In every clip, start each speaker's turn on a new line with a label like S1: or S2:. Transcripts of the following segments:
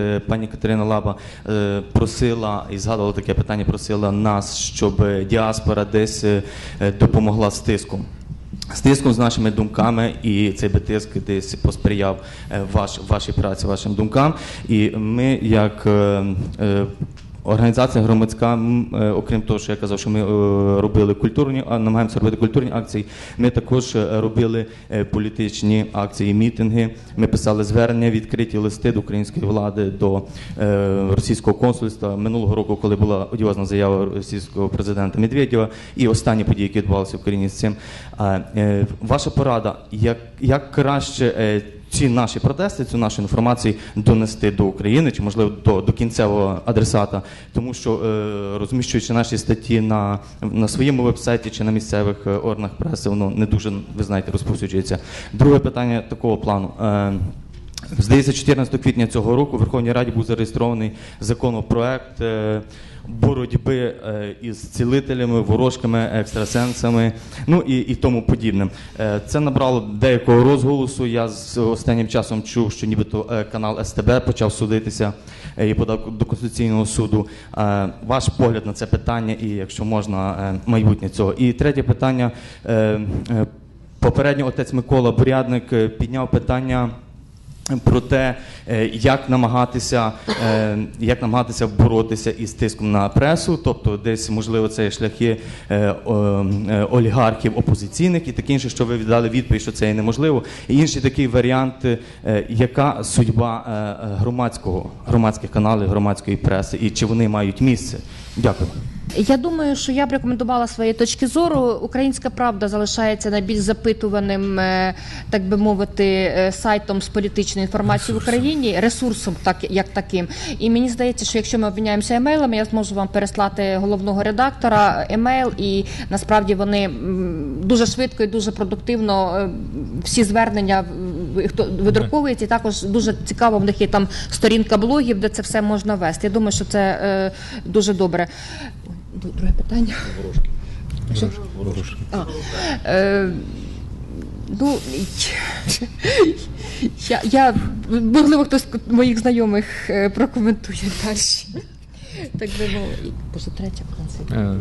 S1: е, пані Катерина Лаба е, просила і згадувала таке питання, просила нас, щоб діаспора десь е, допомогла з тиском. З нашими думками, і цей би тиск десь посприяв ваш, вашій праці, вашим думкам. І ми, як Організація громадська, е, окрім того, що я казав, що ми е, робили культурні, намагаємося робити культурні акції. Ми також е, робили політичні акції, мітинги. Ми писали звернення, відкриті листи до української влади, до російського консульства минулого року, коли була одіозна заява російського президента Медведєва, і останні події, які відбувалися в Україні з цим. Ваша порада, як, як краще. Ці наші протести, цю нашу інформацію донести до України чи можливо до, до кінцевого адресата, тому що е, розміщуючи наші статті на, на своєму вебсайті чи на місцевих е, органах преси, воно не дуже ви знаєте розповсюджується. Друге питання такого плану. Е, Здається, 14 квітня цього року в Верховній Раді був зареєстрований законопроект е, боротьби е, із цілителями, ворожками, екстрасенсами, ну і, і тому подібним. Е, Це набрало деякого розголосу. Я з останнім часом чув, що нібито е, канал СТБ почав судитися е, і подав до Конституційного суду. Ваш погляд на це питання, і якщо можна, майбутнє цього. І третє питання. Попередньо отець Микола Бурядник підняв питання про те, е, як намагатися, е, як намагатися боротися із тиском на пресу, тобто десь, можливо, це шляхи е, олігархів опозиційних і таке інше, що ви віддали відповідь, що це є неможливо. І інший такий варіант, яка судьба громадського, громадських каналів, громадської преси, і чи вони мають місце? Дякую.
S2: Я думаю, що я б рекомендувала своєї точки зору. Українська правда залишається найбільш запитуваним, е, так би мовити, е, сайтом з політичною інформацією в Україні, ресурсом, так як таким. І мені здається, що якщо ми обміняємося емейлами, я зможу вам переслати головного редактора емейл, і насправді вони дуже швидко і дуже продуктивно е, всі звернення хто видруковують, і також дуже цікаво. В них є там сторінка блогів, де це все можна вести. Я думаю, що це дуже добре. Друге питання. А, е, ну, я, я, можливо, хтось з моїх знайомих е, прокоментує далі. Так би мовити. Боже, третя концепція.
S3: Е,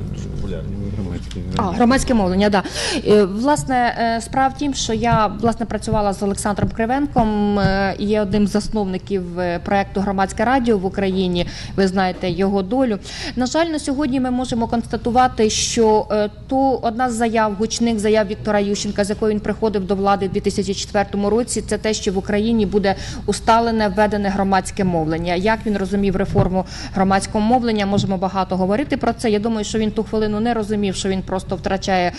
S2: А, громадське мовлення, да. Е, Власне, е, справа в тім, що я власне працювала з Олександром Кривенком, е, є одним з засновників проекту Громадське радіо в Україні. Ви знаєте його долю. На жаль, на сьогодні ми можемо констатувати, що то одна з заяв, гучних заяв Віктора Ющенка, з якою він приходив до влади в 2004 році, це те, що в Україні буде усталене введене громадське мовлення. Як він розумів реформу громадського мовлення, можемо багато говорити про це. Я думаю, що він ту хвилину не розумів, що він просто втрачає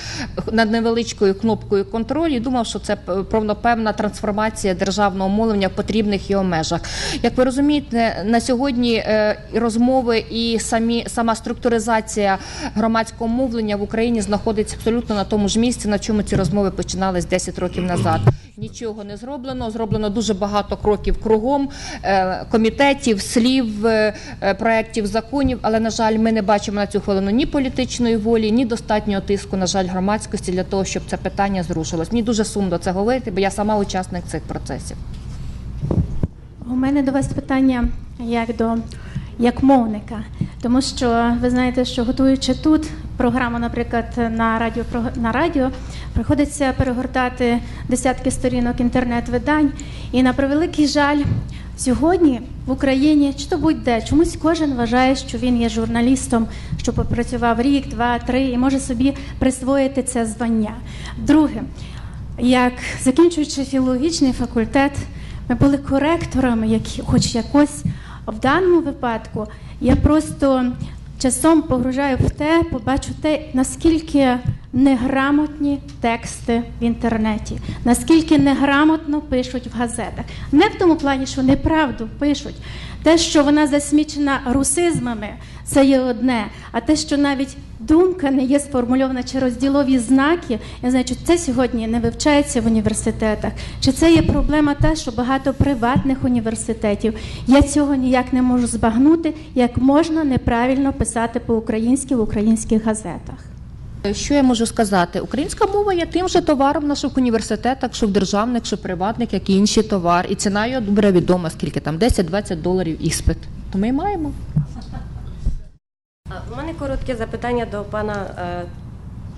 S2: над невеличкою кнопкою контроль і думав, що це певна трансформація державного мовлення в потрібних його межах. Як ви розумієте, на сьогодні е, розмови і самі сама структуризація громадського мовлення в Україні знаходиться абсолютно на тому ж місці, на чому ці розмови починались 10 років назад. Нічого не зроблено. Зроблено дуже багато кроків кругом е, комітетів, слів, е, е, проєктів, законів. Але на жаль, ми не бачимо на цю хвилину ні політичної волі, ні достатнього тиску, на жаль, громадськості для того, щоб це питання зрушилось. Мені дуже сумно це говорити, бо я сама учасник цих процесів.
S4: У мене до вас питання як до як мовника, тому що ви знаєте, що готуючи тут програму, наприклад, на радіо на радіо, приходиться перегортати десятки сторінок інтернет-видань. І на превеликий жаль, сьогодні в Україні чи то будь-де чомусь кожен вважає, що він є журналістом, що попрацював рік, два, три і може собі присвоїти це звання. Друге, як закінчуючи філологічний факультет. Ми були коректорами, які, хоч якось в даному випадку, я просто часом погружаю в те, побачу те, наскільки неграмотні тексти в інтернеті, наскільки неграмотно пишуть в газетах. Не в тому плані, що неправду пишуть. Те, що вона засмічена русизмами, це є одне. А те, що навіть думка не є сформульована чи розділові знаки, я знаю, чи це сьогодні не вивчається в університетах, чи це є проблема та, що багато приватних університетів. Я цього ніяк не можу збагнути, як можна неправильно писати по-українськи в українських газетах.
S2: Що я можу сказати? Українська мова є тим же товаром в наших університетах, що в державних, що в приватних, як і інші товар. І ціна його добре відома, скільки там 10-20 доларів іспит. То ми маємо.
S3: У мене коротке запитання до пана е,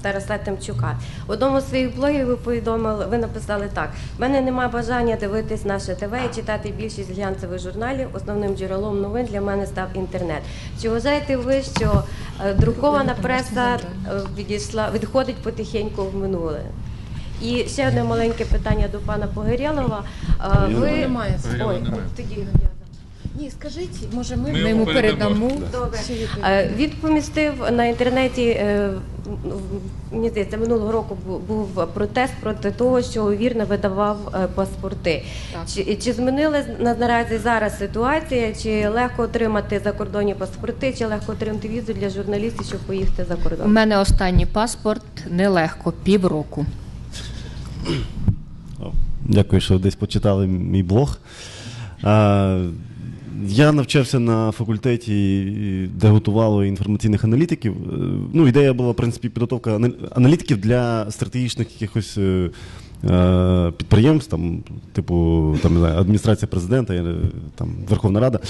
S3: Тараса Тимчука. В одному з своїх блогів ви повідомили, ви написали так: в мене немає бажання дивитись наше ТВ і читати більшість глянцевих журналів. Основним джерелом новин для мене став інтернет. Чи вважаєте ви, що е, друкована преса е, відійшла, відходить потихеньку в минуле? І ще одне маленьке питання до пана Погорєлова. Е, Ви...
S2: Немає.
S3: Ой, тоді
S2: Ні, скажіть, може ми,
S5: Ми йому передамо. передамо.
S3: Добре. Е, Він помістив на інтернеті, е, в- мені здається, минулого року бу- був протест проти того, що УВІР не видавав е, паспорти. Чи, чи змінилась на- наразі зараз ситуація? Чи легко отримати закордонні паспорти, чи легко отримати візу для журналістів, щоб поїхати за
S2: У
S3: кордон?
S2: мене останній паспорт нелегко, півроку.
S6: Дякую, що десь почитали мій блог. А, я навчався на факультеті, де готувало інформаційних аналітиків. Е, Ну, ідея була, в принципі, підготовка аналітиків для стратегічних якихось е, е, підприємств, там, типу там, адміністрація президента, там, Верховна Рада.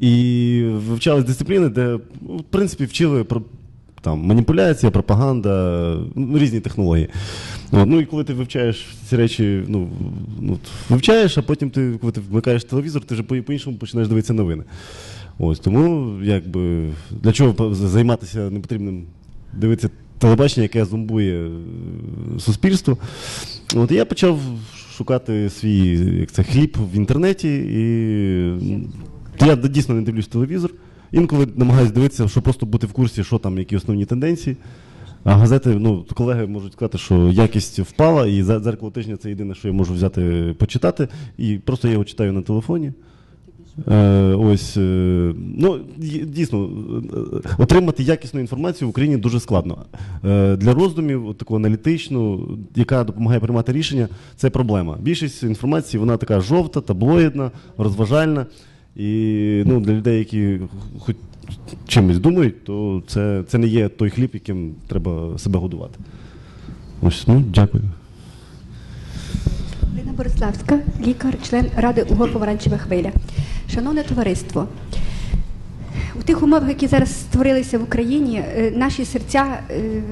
S6: І вивчались дисципліни, де, в принципі, вчили про там маніпуляція, пропаганда, ну, різні технології. От, ну і коли ти вивчаєш ці речі, ну, ну вивчаєш, а потім ти, коли ти вмикаєш телевізор, ти вже по- по-іншому починаєш дивитися новини. Ось тому, якби для чого займатися непотрібним дивитися телебачення, яке зомбує е, суспільство. От я почав шукати свій як це, хліб в інтернеті, і я дійсно не дивлюсь телевізор. Інколи намагаюся дивитися, щоб просто бути в курсі, що там, які основні тенденції. А газети, ну, колеги можуть сказати, що якість впала, і «Зе- дзеркало тижня це єдине, що я можу взяти почитати. І просто я його читаю на телефоні. Е, ось, е, ну, дійсно, е, отримати якісну інформацію в Україні дуже складно. Е, для роздумів, таку аналітичну, яка допомагає приймати рішення, це проблема. Більшість інформації вона така жовта, таблоїдна, розважальна. І ну, для людей, які хоч чимось думають, то це, це не є той хліб, яким треба себе годувати. Ось, ну, дякую.
S7: Ірина Бориславська, лікар, член Ради УГО Помаранчева хвиля. Шановне товариство, у тих умовах, які зараз створилися в Україні, е, наші серця, е,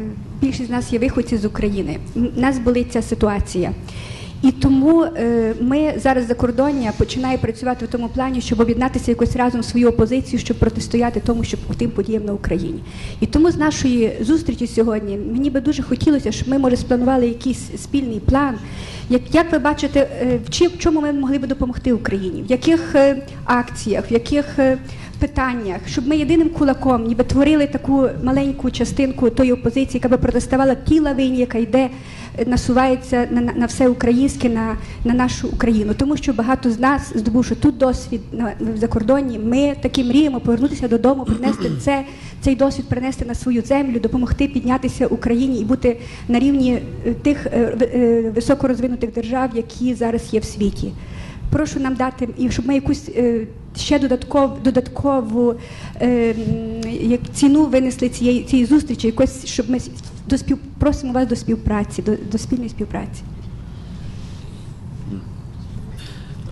S7: більшість з нас є виходці з України. Нас болить ця ситуація. І тому е, ми зараз закордоння починає працювати в тому плані, щоб об'єднатися якось разом в свою опозицію, щоб протистояти тому, щоб тим подіям на Україні. І тому з нашої зустрічі сьогодні мені би дуже хотілося, щоб ми може спланували якийсь спільний план. Як, як ви бачите, е, в чому ми могли би допомогти Україні? В яких е, акціях, в яких е, питаннях, щоб ми єдиним кулаком ніби творили таку маленьку частинку тої опозиції, яка би протиставала тій лавині, яка йде, е, насувається на, на, на все українське, на, на нашу Україну. Тому що багато з нас, здобувши тут досвід на, в закордонні, ми таки мріємо повернутися додому, принести це, цей досвід принести на свою землю, допомогти піднятися Україні і бути на рівні е, тих е, е, високорозвинутих держав, які зараз є в світі. Прошу нам дати, і щоб ми якусь е, ще додатков, додаткову е, як ціну винесли цієї, цієї зустрічі, якось, щоб ми до спів, просимо вас до співпраці, до, до спільної співпраці.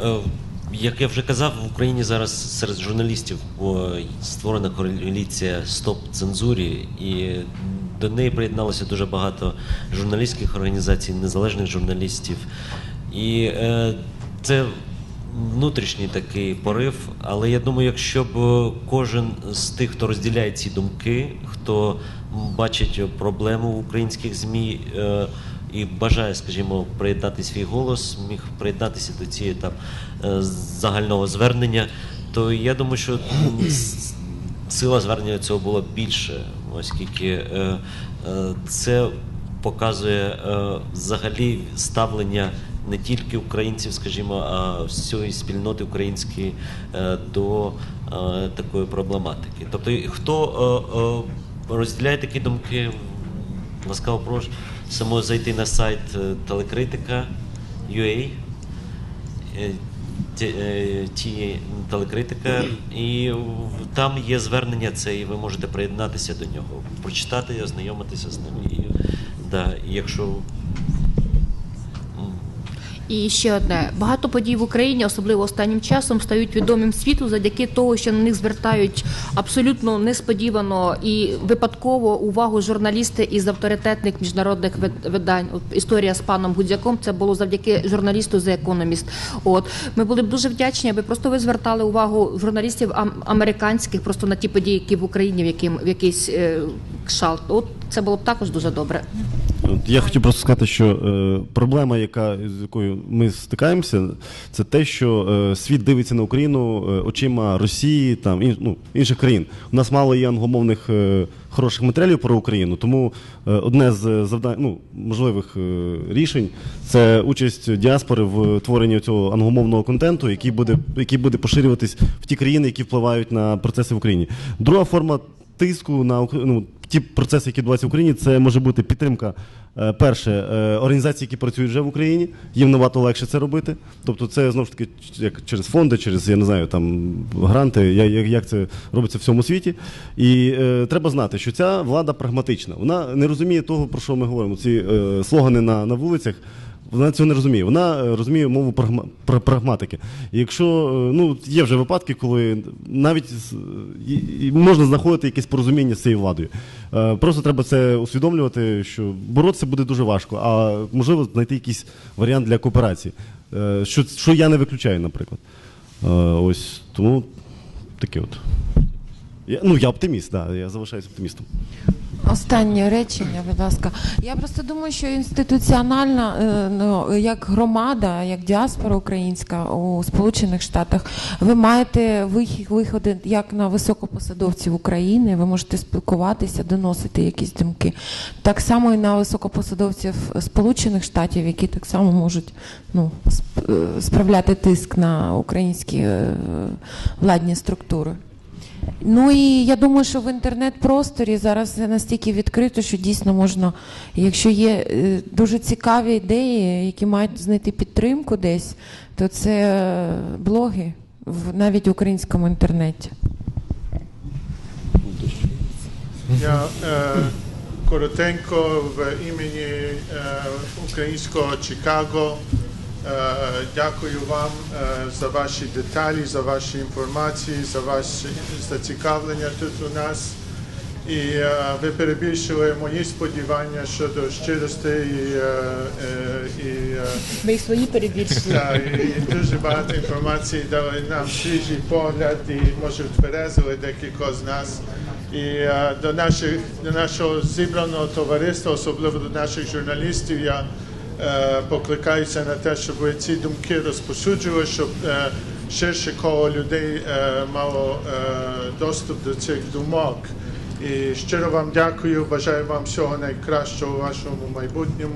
S8: Е, Як я вже казав, в Україні зараз серед журналістів створена коаліція Стоп цензурі, і до неї приєдналося дуже багато журналістських організацій, незалежних журналістів. І е, це внутрішній такий порив. Але я думаю, якщо б кожен з тих, хто розділяє ці думки, хто бачить проблему в українських ЗМІ. Е, і бажає, скажімо, приєднати свій голос, міг приєднатися до цієї там е, загального звернення, то я думаю, що сила звернення цього було більше, оскільки е, це показує взагалі ставлення не тільки українців, скажімо, а всієї спільноти української е, до е, такої проблематики. Тобто, хто е, розділяє такі думки, ласкаво прошу само зайти на сайт телекритика.ua. Е, ті, телекритика, і там є звернення це, і ви можете приєднатися до нього, прочитати, ознайомитися з ним. І, да, і якщо
S2: І ще одне багато подій в Україні, особливо останнім часом, стають відомим світу завдяки того, що на них звертають абсолютно несподівано і випадково увагу журналісти із авторитетних міжнародних видань. От історія з паном Гудзяком це було завдяки журналісту The Economist. От ми були б дуже вдячні, аби просто ви звертали увагу журналістів ам- американських просто на ті події, які в Україні в яким в якийсь е, кшалт. От це було б також дуже добре.
S6: Я хотів просто сказати, що е, проблема, яка з якою ми стикаємося, це те, що е, світ дивиться на Україну е, очима Росії, там ін, ну, інших країн. У нас мало є англомовних е, хороших матеріалів про Україну, тому е, одне з завдань, ну, можливих е, рішень це участь діаспори в творенні цього англомовного контенту, який буде, який буде поширюватись в ті країни, які впливають на процеси в Україні. Друга форма тиску на Ук- ну, ті процеси, які відбуваються в Україні, це може бути підтримка. е, Перше, організації, які працюють вже в Україні, їм набагато легше це робити. Тобто, це знову ж таки як через фонди, через я не знаю, там гранти, як це робиться в всьому світі. І е, треба знати, що ця влада прагматична. Вона не розуміє того, про що ми говоримо. Ці е, слогани на, на вулицях. Вона цього не розуміє. Вона е, розуміє мову прагма- пра- прагматики. Якщо е, ну є вже випадки, коли навіть можна знаходити якесь порозуміння з цією владою. Е, Просто треба це усвідомлювати, що боротися буде дуже важко, а можливо знайти якийсь варіант для кооперації. Що, що я не виключаю, наприклад. Ось тому таке от. Я, ну, я оптиміст, да, я залишаюся оптимістом.
S5: Останнє речення, будь ласка. Я просто думаю, що інституціональна, е, ну, як громада, як діаспора українська у Сполучених Штатах, ви маєте виходи як на високопосадовців України, ви можете спілкуватися, доносити якісь думки. Так само і на високопосадовців Сполучених Штатів, які так само можуть ну, е, справляти тиск на українські е, владні структури. Ну і я думаю, що в інтернет-просторі зараз це настільки відкрито, що дійсно можна, якщо є е, дуже цікаві ідеї, які мають знайти підтримку десь, то це е, блоги в навіть в українському інтернеті.
S9: Я е, коротенько в імені е, українського Чикаго дякую вам е, за ваші деталі, за ваші інформації, за ваше зацікавлення тут у нас. І е, ви перебільшили мої сподівання щодо щирості і, е, е, і е,
S2: їх свої перебільшили.
S9: так, і дуже багато інформації дали нам свіжий погляд і може втверезили декількох з нас. І е, до наших до нашого зібраного товариства, особливо до наших журналістів, я е, покликаюся на те, щоб ці думки розпосуджували, щоб е, ширше коло людей е, мало е, доступ до цих думок. І щиро вам дякую. Бажаю вам всього найкращого у вашому майбутньому.